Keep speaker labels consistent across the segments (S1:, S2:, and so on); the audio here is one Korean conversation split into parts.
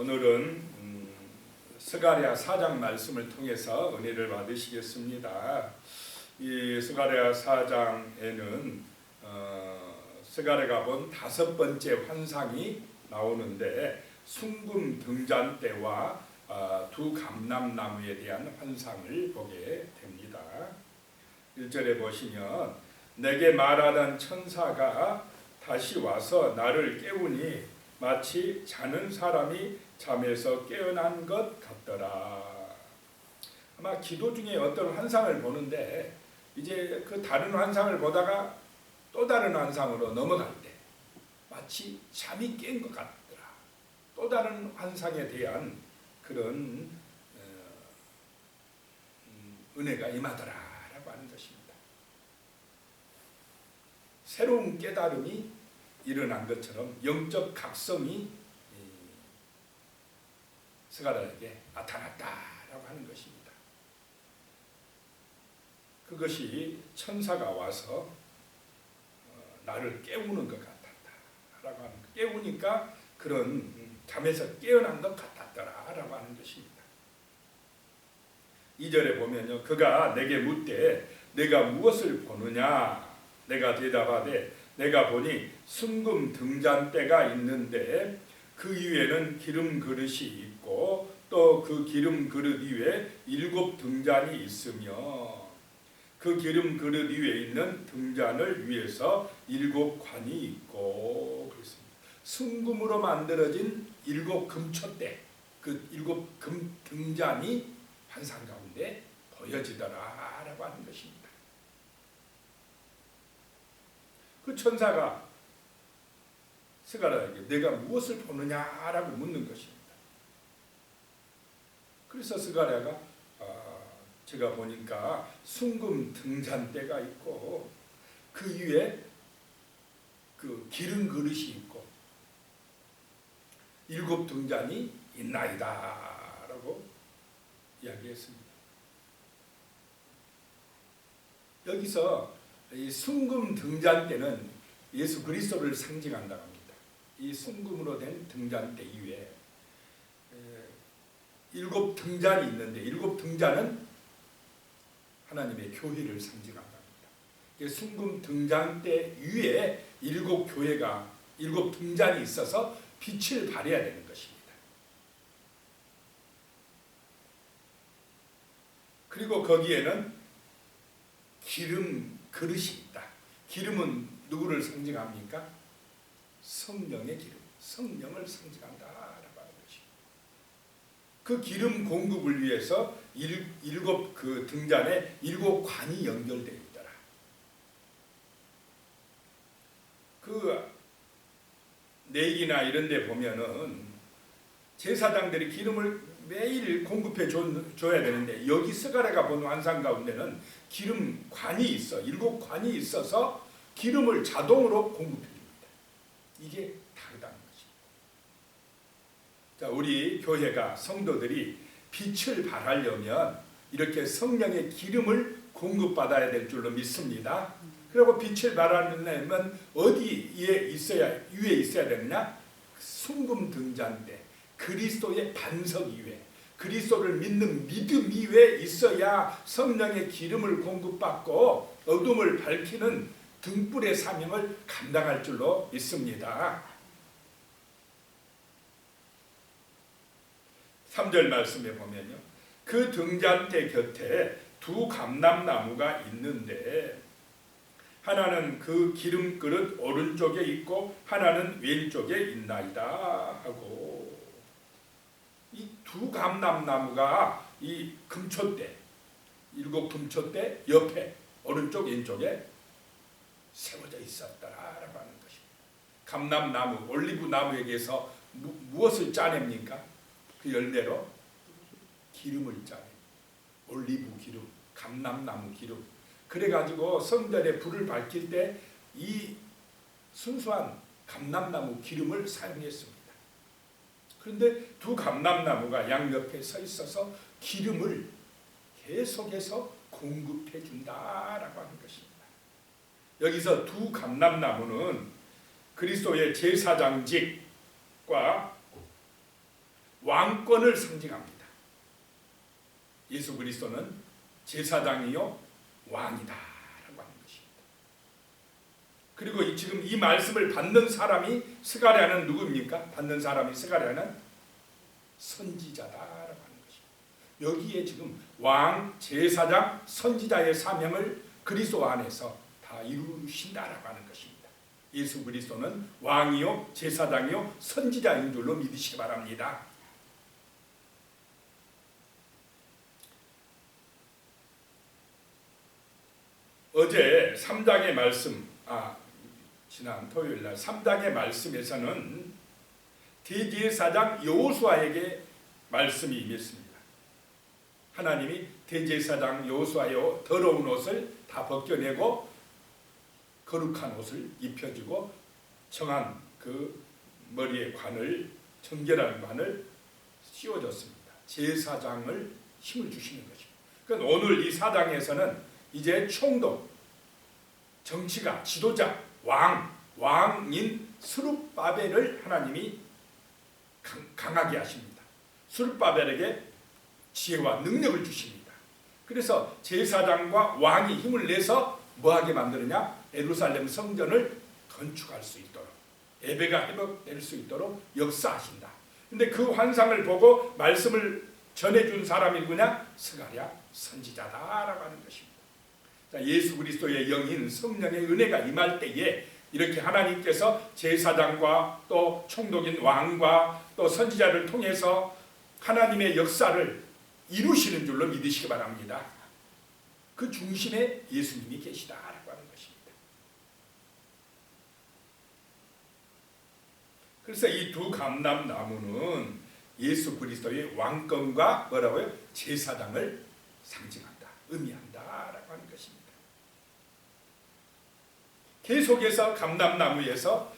S1: 오늘은 음, 스가랴 4장 말씀을 통해서 은혜를 받으시겠습니다. 이 스가랴 4장에는 어, 스가랴가 본 다섯 번째 환상이 나오는데 순금 등잔 때와 어, 두 감람나무에 대한 환상을 보게 됩니다. 1절에 보시면 내게 말하던 천사가 다시 와서 나를 깨우니 마치 자는 사람이 잠에서 깨어난 것 같더라. 아마 기도 중에 어떤 환상을 보는데 이제 그 다른 환상을 보다가 또 다른 환상으로 넘어갈 때 마치 잠이 깬 것 같더라. 또 다른 환상에 대한 그런 어, 음, 은혜가 임하더라라고 하는 것입니다. 새로운 깨달음이 일어난 것처럼 영적 각성이 스가랴에게 나타났다라고 하는 것입니다. 그것이 천사가 와서 어, 나를 깨우는 것 같았다라고 하는 것. 깨우니까 그런 잠에서 깨어난 것 같았더라라고 하는 것입니다. 2절에 보면요. 그가 내게 묻되 내가 무엇을 보느냐 내가 대답하되 내가 보니 순금 등잔대가 있는데 그 위에는 기름 그릇이 있고 또 그 기름 그릇 위에 일곱 등잔이 있으며 그 기름 그릇 위에 있는 등잔을 위해서 일곱 관이 있고 그렇습니다. 순금으로 만들어진 일곱 금촛대 그 일곱 금 등잔이 환상 가운데 보여지더라라고 하는 것입니다. 그 천사가 스가랴에게 내가 무엇을 보느냐라고 묻는 것입니다. 그래서 스가랴가 아, 제가 보니까 순금 등잔대가 있고 그 위에 그 기름 그릇이 있고 일곱 등잔이 있나이다 라고 이야기했습니다. 여기서 이 순금 등잔대는 예수 그리스도를 상징한다고. 이 순금으로 된 등잔대 이외에 일곱 등잔이 있는데 일곱 등잔은 하나님의 교회를 상징한다 합니다. 순금 등잔대 위에 일곱 교회가 일곱 등잔이 있어서 빛을 발해야 되는 것입니다. 그리고 거기에는 기름 그릇이 있다. 기름은 누구를 상징합니까? 성령의 기름, 성령을 상징한다라고 하는 것입니다. 그 기름 공급을 위해서 일, 일곱 그 등잔에 일곱 관이 연결되어 있더라. 그 내기나 이런 데 보면은 제사장들이 기름을 매일 공급해 줘야 되는데 여기 스가랴가 본 환상 가운데는 기름 관이 있어 일곱 관이 있어서 기름을 자동으로 공급해. 이게 다르다는 것입니다. 자, 우리 교회가 성도들이 빛을 발하려면 이렇게 성령의 기름을 공급받아야 될 줄로 믿습니다. 그리고 빛을 발하려면 어디에 있어야 위에 있어야 되느냐? 순금 등잔대 그리스도의 반석 위에 그리스도를 믿는 믿음 위에 있어야 성령의 기름을 공급받고 어둠을 밝히는 등불의 사명을 감당할 줄로 믿습니다. 3절 말씀에 보면요. 그 등잔대 곁에 두 감람나무가 있는데 하나는 그 기름 그릇 오른쪽에 있고 하나는 왼쪽에 있나이다 하고 이 두 감람나무가 이 금초대 일곱 금초대 옆에 오른쪽 왼쪽에 세워져 있었다라고 하는 것입니다. 감람나무 올리브 나무에게서 무, 무엇을 짜냅니까? 그 열매로 기름을 짜내. 올리브 기름, 감람나무 기름. 그래가지고 성전에 불을 밝힐 때 이 순수한 감람나무 기름을 사용했습니다. 그런데 두 감람나무가 양옆에 서 있어서 기름을 계속해서 공급해 준다라고 하는 것입니다. 여기서 두 감람나무는 그리스도의 제사장직과 왕권을 상징합니다. 예수 그리스도는 제사장이요 것입니다. 그리고 이- 지금 이 말씀을 받는 사람이 스가랴는 누구입니까? 받는 사람이 스가랴는 선지자다라고 하는 것입니다. 여기에 지금 왕, 제사장, 선지자의 사명을 그리스도 안에서 다 이루신다라고 하는 것입니다. 예수 그리스도는 왕이요, 제사장이요, 선지자인 줄로 믿으시기 바랍니다. 어제 3장의 말씀, 아, 지난 토요일 날 3장의 말씀에서는 대제사장 여호수아에게 말씀이 임했습니다. 하나님이 대제사장 여호수아여 더러운 옷을 다 벗겨내고 거룩한 옷을 입혀주고 정한 그 머리에 관을 정결한 관을 씌워줬습니다. 제사장을 힘을 주시는 것입니다. 그러니까 오늘 이 사장에서는 이제 총독, 정치가, 지도자, 왕, 왕인 스룹바벨을 하나님이 강, 강하게 하십니다. 스룹바벨에게 지혜와 능력을 주십니다. 그래서 제사장과 왕이 힘을 내서 뭐하게 만드느냐? 예루살렘 성전을 건축할 수 있도록 예배가 회복될 수 있도록 역사하신다. 근데 그 환상을 보고 말씀을 전해준 사람이 누구냐? 스가랴 선지자다라고 하는 것입니다. 자, 예수 그리스도의 영인 성령의 은혜가 임할 때에 이렇게 하나님께서 제사장과 또 총독인 왕과 또 선지자를 통해서 하나님의 역사를 이루시는 줄로 믿으시기 바랍니다. 그 중심에 예수님이 것입니다. 그래서 이 두 감람 나무는 예수 그리스도의 왕권과 뭐라고요? 제사장을 상징한다, 의미한다라고 하는 것입니다. 계속해서 감람나무에서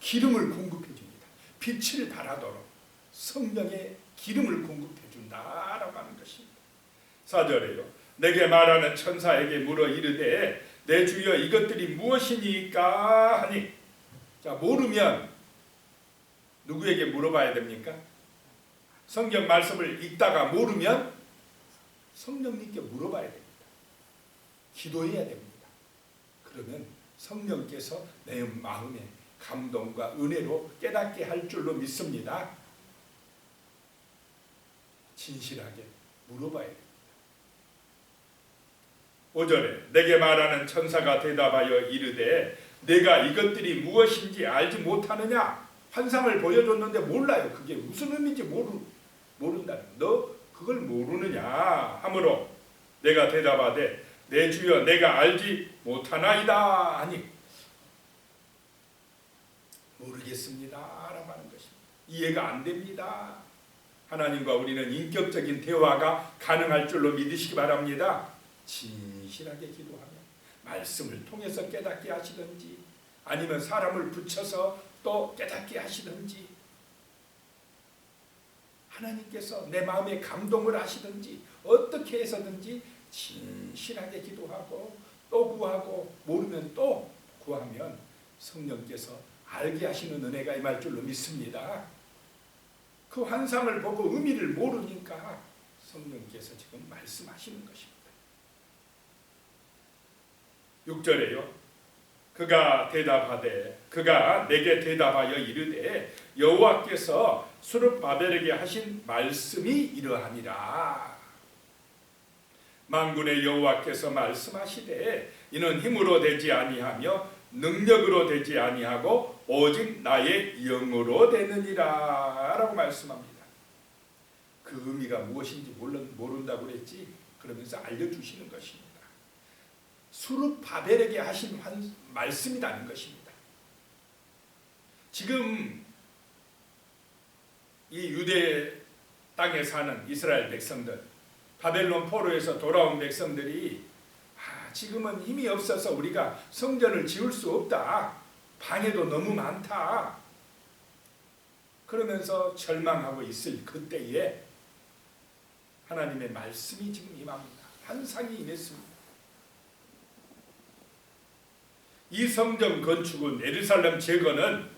S1: 기름을 공급해 줍니다. 빛을 발하도록 성령의 기름을 공급해 준다라고 하는 것입니다. 4절에요. 내게 말하는 천사에게 물어 이르되 내 주여 이것들이 무엇이니까 하니 자 모르면 누구에게 물어봐야 됩니까? 성경 말씀을 읽다가 모르면 성령님께 물어봐야 됩니다. 기도해야 됩니다. 그러면 성령께서 내 마음에 감동과 은혜로 깨닫게 할 줄로 믿습니다. 진실하게 물어봐야 됩니다. 5절에 내게 말하는 천사가 대답하여 이르되 내가 이것들이 무엇인지 알지 못하느냐 환상을 보여줬는데 몰라요. 그게 무슨 의미인지 모르, 모른다. 너 그걸 모르느냐 하므로 내가 대답하되 내 주여 내가 알지 못하나이다 하니 모르겠습니다 라고 하는 것입니다. 이해가 안 됩니다. 하나님과 우리는 인격적인 대화가 가능할 줄로 믿으시기 바랍니다. 진실하게 기도하면 말씀을 통해서 깨닫게 하시든지 아니면 사람을 붙여서 또 깨닫게 하시든지 하나님께서 내 마음에 감동을 하시든지 어떻게 해서든지 진실하게 기도하고 또 구하고 모르면 또 구하면 성령께서 알게 하시는 은혜가 임할 줄로 믿습니다. 그 환상을 보고 의미를 모르니까 성령께서 지금 말씀하시는 것입니다. 6절에요. 그가 대답하되 그가 내게 대답하여 이르되 여호와께서 수르바벨에게 하신 말씀이 이러하니라. 만군의 여호와께서 말씀하시되 이는 힘으로 되지 아니하며 능력으로 되지 아니하고 오직 나의 영으로 되느니라 라고 말씀합니다. 그 의미가 무엇인지 모른다고 그랬지 그러면서 알려주시는 것입니다. 수르 바벨에게 하신 한 말씀이라는 것입니다. 지금 이 유대 땅에 사는 이스라엘 백성들, 바벨론 포로에서 돌아온 백성들이 아, 지금은 힘이 없어서 우리가 성전을 지을 수 없다. 방해도 너무 많다. 그러면서 절망하고 있을 그때에 하나님의 말씀이 지금 임합니다. 환상이 임했습니다. 이 성전 건축은 예루살렘 제거는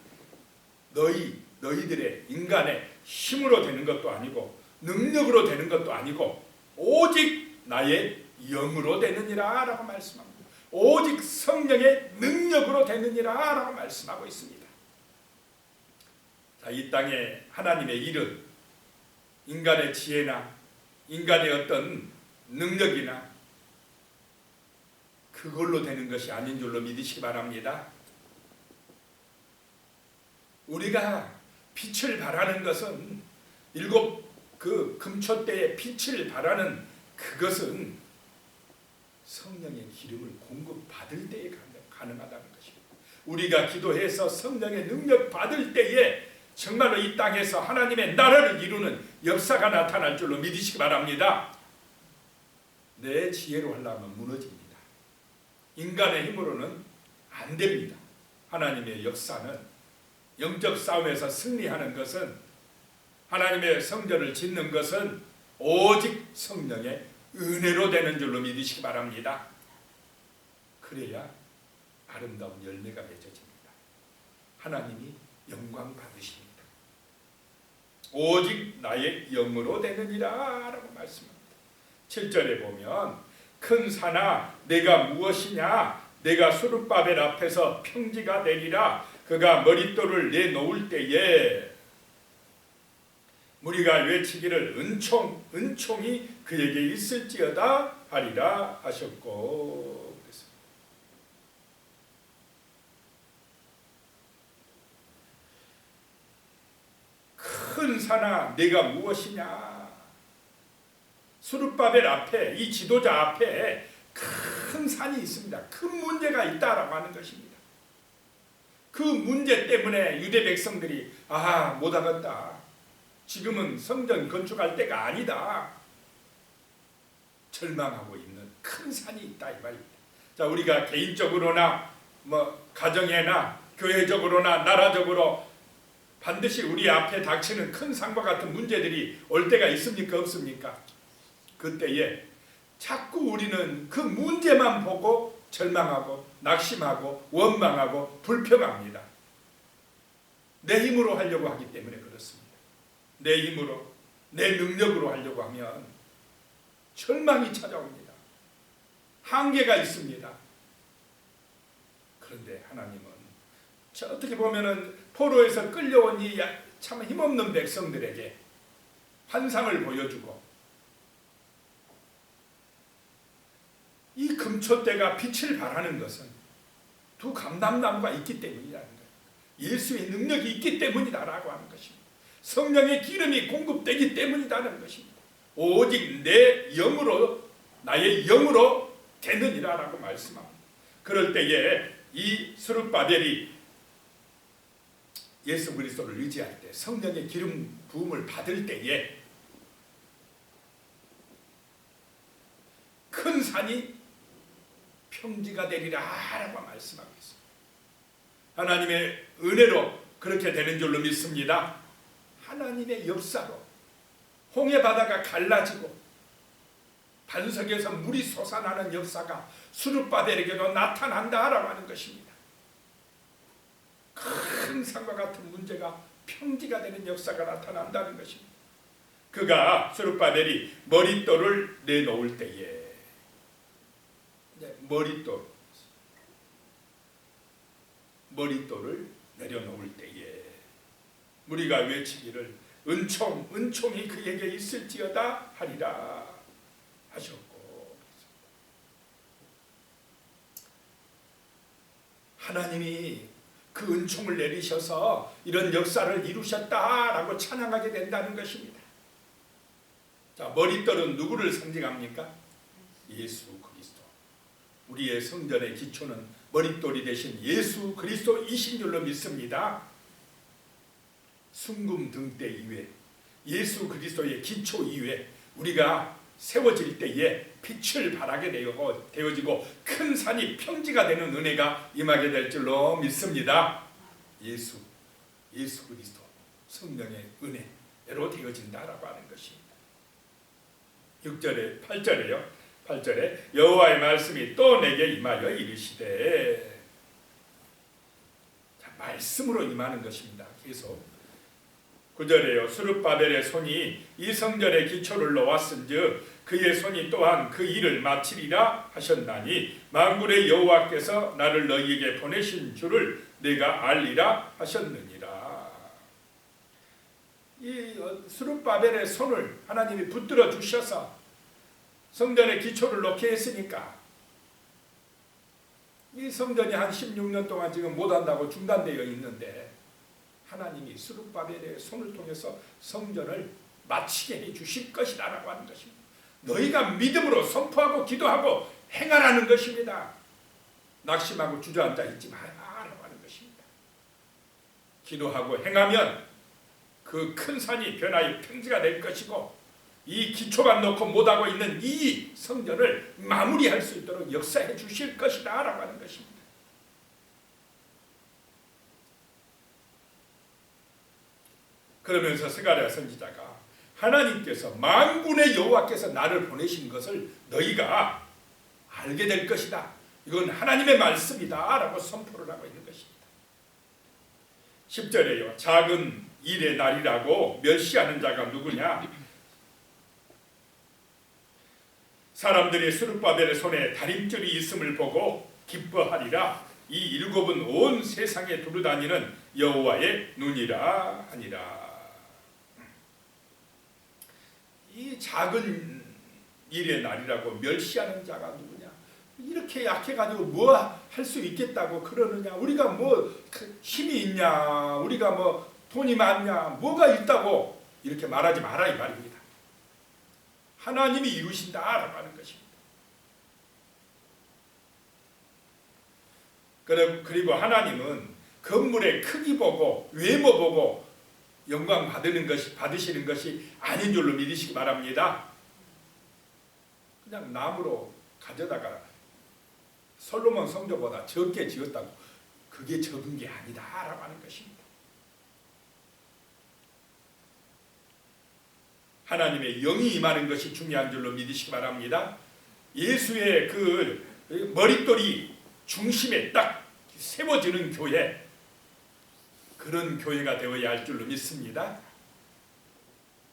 S1: 너희 너희들의 인간의 힘으로 되는 것도 아니고 능력으로 되는 것도 아니고 오직 나의 영으로 되느니라라고 말씀합니다. 오직 성령의 능력으로 되느니라라고 말씀하고 있습니다. 자, 이 땅에 하나님의 일은 인간의 지혜나 인간의 어떤 능력이나 그걸로 되는 것이 아닌 줄로 믿으시기 바랍니다. 우리가 빛을 발하는 것은 일곱 그 금초대의 빛을 발하는 그것은 성령의 기름을 공급받을 때에 가능하다는 것입니다. 우리가 기도해서 성령의 능력 받을 때에 정말로 이 땅에서 하나님의 나라를 이루는 역사가 나타날 줄로 믿으시기 바랍니다. 내 지혜로 하려면 무너집니다. 인간의 힘으로는 안 됩니다. 하나님의 역사는 영적 싸움에서 승리하는 것은 하나님의 성전을 짓는 것은 오직 성령의 은혜로 되는 줄로 믿으시기 바랍니다. 그래야 아름다운 열매가 맺어집니다. 하나님이 영광 받으십니다. 오직 나의 영으로 되느니라 라고 말씀합니다. 7절에 보면 큰 산아 내가 무엇이냐? 내가 수르바벨 앞에서 평지가 되리라. 그가 머릿돌을 내놓을 때에 무리가 외치기를 은총 은총이 그에게 있을지어다 하리라 하셨고. 큰 산아 내가 무엇이냐 수르바벨 앞에 이 지도자 앞에 큰 산이 있습니다. 큰 문제가 있다라고 하는 것입니다. 그 문제 때문에 유대 백성들이 아 못하겠다. 지금은 성전 건축할 때가 아니다. 절망하고 있는 큰 산이 있다 이 말입니다. 자 우리가 개인적으로나 뭐 가정에나 교회적으로나 나라적으로 반드시 우리 앞에 닥치는 큰 산과 같은 문제들이 올 때가 있습니까 없습니까? 그때에 자꾸 우리는 그 문제만 보고 절망하고 낙심하고 원망하고 불평합니다. 내 힘으로 하려고 하기 때문에 그렇습니다. 내 힘으로 내 능력으로 하려고 하면 절망이 찾아옵니다. 한계가 있습니다. 그런데 하나님은 저 어떻게 보면은 포로에서 끌려온 이 참 힘없는 백성들에게 환상을 보여주고 이 금초대가 빛을 발하는 것은 두 감람나무가 있기 때문이라는 거예요. 예수의 능력이 있기 때문이다라고 하는 것입니다. 성령의 기름이 공급되기 때문이라는 것입니다. 오직 내 영으로 나의 영으로 되느니라라고 말씀합니다. 그럴 때에 이 수르바벨이 예수 그리스도를 의지할 때 성령의 기름 부음을 받을 때에 큰 산이 평지가 되리라라고 말씀하고 있습니다. 하나님의 은혜로 그렇게 되는 줄로 믿습니다. 하나님의 역사로 홍해 바다가 갈라지고 반석에서 물이 솟아나는 역사가 수르바벨에게도 나타난다라고 하는 것입니다. 큰 산과 같은 문제가 평지가 되는 역사가 나타난다는 것입니다. 그가 수르바벨이 머릿돌을 내놓을 때에 머릿돌 머릿돌을 내려놓을 때에 우리가 외치기를 은총 은총이 그에게 있을지어다 하리라 하셨고 하나님이 그 은총을 내리셔서 이런 역사를 이루셨다라고 찬양하게 된다는 것입니다. 자, 머릿돌은 누구를 상징합니까? 예수. 우리의 성전의 기초는 머릿돌이 되신 예수 그리스도이신 줄로 믿습니다. 순금 등대 이외 예수 그리스도의 기초 이외 우리가 세워질 때에 빛을 발하게 되어지고 큰 산이 평지가 되는 은혜가 임하게 될 줄로 믿습니다. 예수, 예수 그리스도 성령의 은혜로 되어진다라고 하는 것입니다. 6절에 8절에요. 8절에 여호와의 말씀이 또 내게 임하여 이르시되 자, 말씀으로 임하는 것입니다. 계속 구절에요. 수르바벨의 손이 이 성전의 기초를 놓았은즉 그의 손이 또한 그 일을 마치리라 하셨나니 만군의 여호와께서 나를 너희에게 보내신 줄을 내가 알리라 하셨느니라. 이 어, 수르바벨의 손을 하나님이 붙들어 주셔서 성전의 기초를 놓게 했으니까 이 성전이 한 16년 동안 지금 못 한다고 중단되어 있는데 하나님이 수르바벨의 손을 통해서 성전을 마치게 해 주실 것이다 라고 하는 것입니다. 너희가 믿음으로 선포하고 기도하고 행하라는 것입니다. 낙심하고 주저앉아 있지 마라라고 하는 것입니다. 기도하고 행하면 그 큰 산이 변화의 평지가 될 것이고 이 기초만 놓고 못하고 있는 이 성전을 마무리할 수 있도록 역사해 주실 것이다 라고 하는 것입니다. 그러면서 스가랴 선지자가 하나님께서 만군의 여호와께서 나를 보내신 것을 너희가 알게 될 것이다. 이건 하나님의 말씀이다 라고 선포를 하고 있는 것입니다. 10절에요. 작은 일의 날이라고 멸시하는 자가 누구냐? 사람들이 수르바벨의 손에 다림줄이 있음을 보고 기뻐하리라. 이 일곱은 온 세상에 두루다니는 여호와의 눈이라 하니라. 이 작은 일의 날이라고 멸시하는 자가 누구냐? 이렇게 약해가지고 뭐 할 수 있겠다고 그러느냐? 우리가 뭐 힘이 있냐? 우리가 뭐 돈이 많냐? 뭐가 있다고 이렇게 말하지 마라 이 말입니다. 하나님이 이루신다라고 하는 것입니다. 그리고 하나님은 건물의 크기 보고 외모 보고 영광 받는 것이 받으시는 것이 아닌 줄로 믿으시기 바랍니다. 그냥 나무로 가져다가 솔로몬 성전보다 적게 지었다고 그게 적은 게 아니다라고 하는 것입니다. 하나님의 영이 임하는 것이 중요한 줄로 믿으시기 바랍니다. 예수의 그 머릿돌이 중심에 딱 세워지는 교회 그런 교회가 되어야 할 줄로 믿습니다.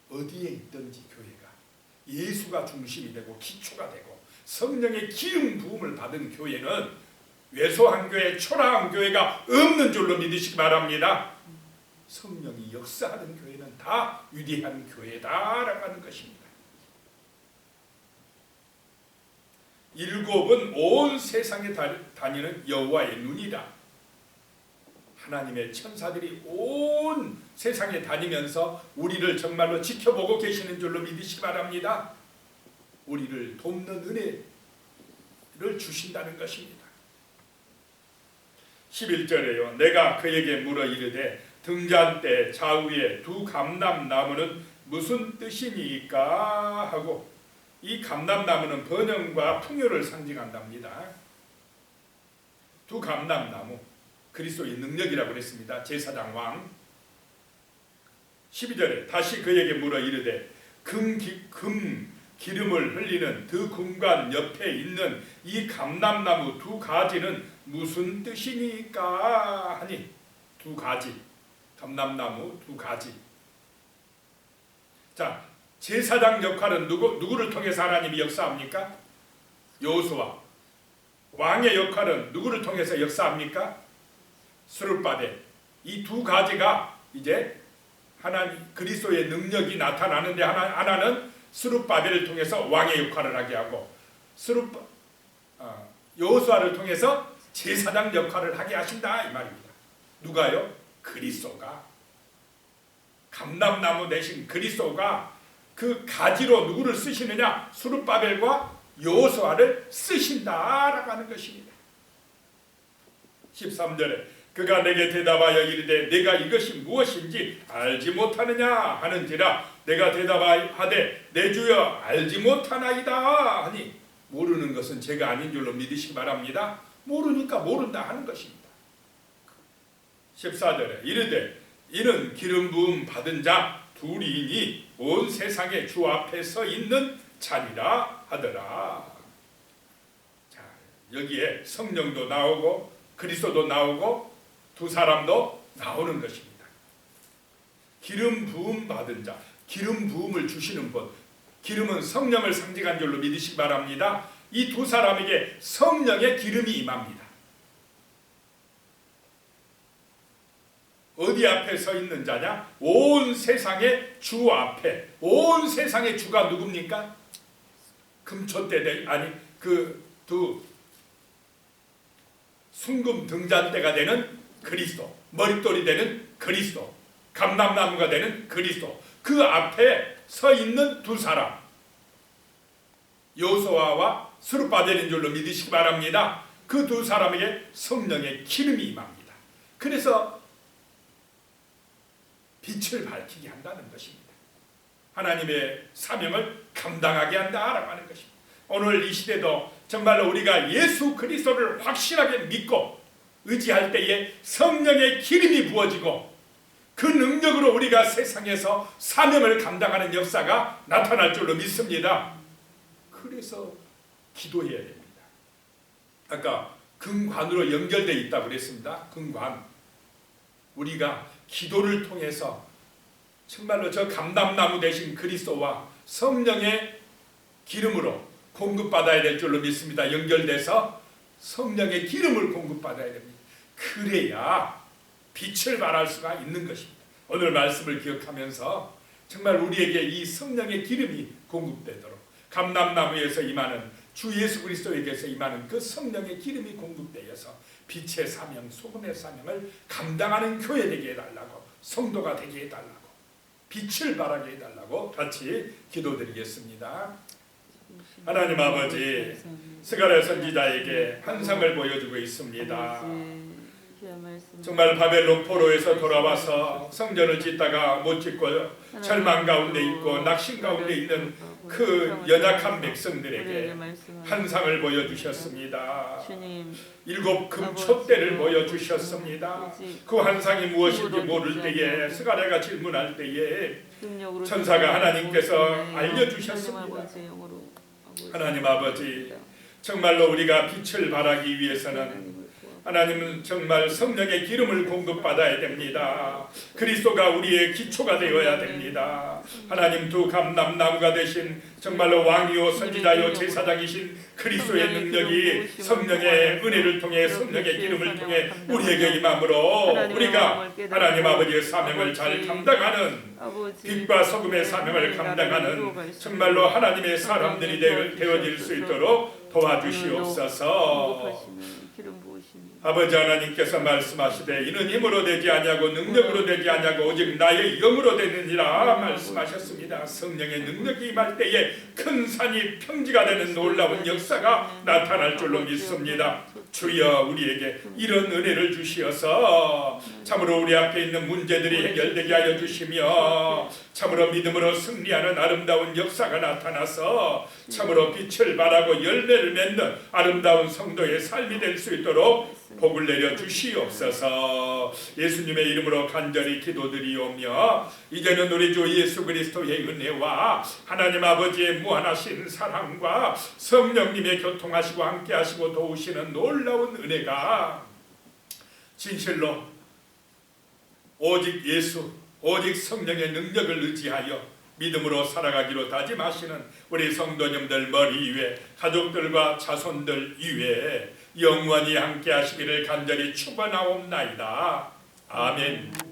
S1: 어디에 있든지 교회가 예수가 중심이 되고 기초가 되고 성령의 기름 부음을 받은 교회는 외소한 교회, 초라한 교회가 없는 줄로 믿으시기 바랍니다. 성령이 역사하는 교회는 다 위대한 교회다라고 하는 것입니다. 일곱은 온 세상에 다니는 여호와의 눈이다. 하나님의 천사들이 온 세상에 다니면서 우리를 정말로 지켜보고 계시는 줄로 믿으시기 바랍니다. 우리를 돕는 은혜를 주신다는 것입니다. 11절에요. 내가 그에게 물어 이르되 등잔 때 좌우에 두 감람나무는 무슨 뜻이니까 하고 이 감람나무는 번영과 풍요를 상징한답니다. 두 감람나무 그리스도의 능력이라고 그랬습니다. 제사장 왕 12절에 다시 그에게 물어 이르되 금, 기, 금 기름을 흘리는 그 금관 옆에 있는 이 감람나무 두 가지는 무슨 뜻이니까 하니 두 가지 감람나무 두 가지 자 제사장 역할은 누구 누구를 통해서 하나님이 역사합니까? 여호수아 왕의 역할은 누구를 통해서 역사합니까? 수르바데 이 두 가지가 이제 하나님 그리스도의 능력이 나타나는데 하나 하나는 스룹바벨을 통해서 왕의 역할을 하게 하고 스룹 어, 여호수아를 통해서 제사장 역할을 하게 하신다 이 말입니다. 누가요? 그리스도가 감람나무 대신 그리스도가 그 가지로 누구를 쓰시느냐? 수룹바벨과 여호수아를 쓰신다라고 하는 것입니다. 13절에 그가 내게 대답하여 이르되 내가 이것이 무엇인지 알지 못하느냐 하는지라 내가 대답하되 내 주여 알지 못하나이다 하니 모르는 것은 제가 아닌 줄로 믿으시기 바랍니다. 모르니까 모른다 하는 것입니다. 14절에 이르되 이는 기름 부음 받은 자 둘이니 온 세상의 주 앞에 서 있는 자니라 하더라. 자, 여기에 성령도 나오고 그리스도도 나오고 두 사람도 나오는 것입니다. 기름 부음 받은 자, 기름 부음을 주시는 분, 기름은 성령을 상징한 줄로 믿으시기 바랍니다. 이 두 사람에게 성령의 기름이 임합니다. 어디 앞에 서 있는 자냐? 온 세상의 주 앞에. 온 세상의 주가 누굽니까? 금초대 아니 그두 순금 등잔대가 되는 그리스도, 머릿돌이 되는 그리스도, 감람나무가 되는 그리스도. 그 앞에 서 있는 두 사람. 여호수아와 스룹바델인 줄로 믿으시기 바랍니다. 그 두 사람에게 성령의 기름이 임합니다. 그래서 빛을 밝히게 한다는 것입니다. 하나님의 사명을 감당하게 한다라고 하는 것입니다. 오늘 이 시대도 정말로 우리가 예수 그리스도를 확실하게 믿고 의지할 때에 성령의 기름이 부어지고 그 능력으로 우리가 세상에서 사명을 감당하는 역사가 나타날 줄로 믿습니다. 그래서 기도해야 됩니다. 아까 금관으로 연결되어 있다고 그랬습니다. 금관. 우리가 기도를 통해서 정말로 저 감담나무 대신 그리스도와 성령의 기름으로 공급받아야 될 줄로 믿습니다. 연결돼서 성령의 기름을 공급받아야 됩니다. 그래야 빛을 발할 수가 있는 것입니다. 오늘 말씀을 기억하면서 정말 우리에게 이 성령의 기름이 공급되도록 감남나무에서 임하는 주 예수 그리스도에게서 임하는 그 성령의 기름이 공급되어서 빛의 사명, 소금의 사명을 감당하는 교회 되게 해달라고 성도가 되게 해달라고 빛을 발하게 해달라고 같이 기도드리겠습니다. 하나님 아버지 스가랴 선지자에게 환상을 보여주고 있습니다. 정말 바벨론 포로에서 돌아와서 성전을 짓다가 못 짓고 절망 가운데 있고 낙심 가운데 있는 그 연약한 백성들에게 환상을 보여주셨습니다. 일곱 금촛대를 보여주셨습니다. 그 환상이 무엇인지 모를 때에 스가랴가 질문할 때에 천사가 하나님께서 알려주셨습니다. 하나님 아버지 정말로 우리가 빛을 발하기 위해서는 하나님은 정말 성령의 기름을 공급받아야 됩니다. 그리스도가 우리의 기초가 되어야 됩니다. 하나님 두 감남나무가 되신 정말로 왕이요 선지자요 제사장이신 그리스도의 능력이 성령의 은혜를 통해 성령의 기름을 통해 우리에게 임함으로 우리가 하나님 아버지의 사명을 잘 감당하는 빛과 소금의 사명을 감당하는 정말로 하나님의 사람들이 되어- 되어질 수 있도록 도와주시옵소서. 아버지 하나님께서 말씀하시되 이는 힘으로 되지 아니하고 능력으로 되지 아니하고 오직 나의 영으로 되느니라 말씀하셨습니다. 성령의 능력이 임할 때에 큰 산이 평지가 되는 놀라운 역사가 나타날 줄로 믿습니다. 주여 우리에게 이런 은혜를 주시어서 참으로 우리 앞에 있는 문제들이 해결되게 하여 주시며 참으로 믿음으로 승리하는 아름다운 역사가 나타나서 참으로 빛을 발하고 열매를 맺는 아름다운 성도의 삶이 될 수 있도록 복을 내려 주시옵소서. 예수님의 이름으로 간절히 기도드리오며 이제는 우리 주 예수 그리스도의 은혜와 하나님 아버지의 무한하신 사랑과 성령님의 교통하시고 함께하시고 도우시는 놀라운 은혜가 진실로 오직 예수, 오직 성령의 능력을 의지하여 믿음으로 살아가기로 다짐하시는 우리 성도님들 머리 위에 가족들과 자손들 위에 영원히 함께 하시기를 간절히 축원하옵나이다. 아멘.